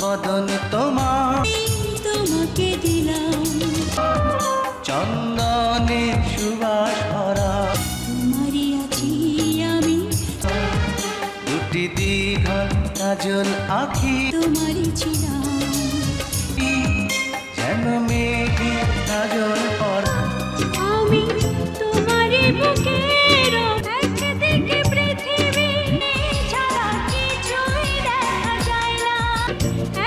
বদন তোমার তোমাকে দিলাম। চন্দনে সুবাস ভরা। তোমারই আছি আমি। দুটি দীঘল কাজল আখি। তোমারই ছিলাম। যেন মেঘে কাজল পরা। আমি তোমারই বুকে Hey.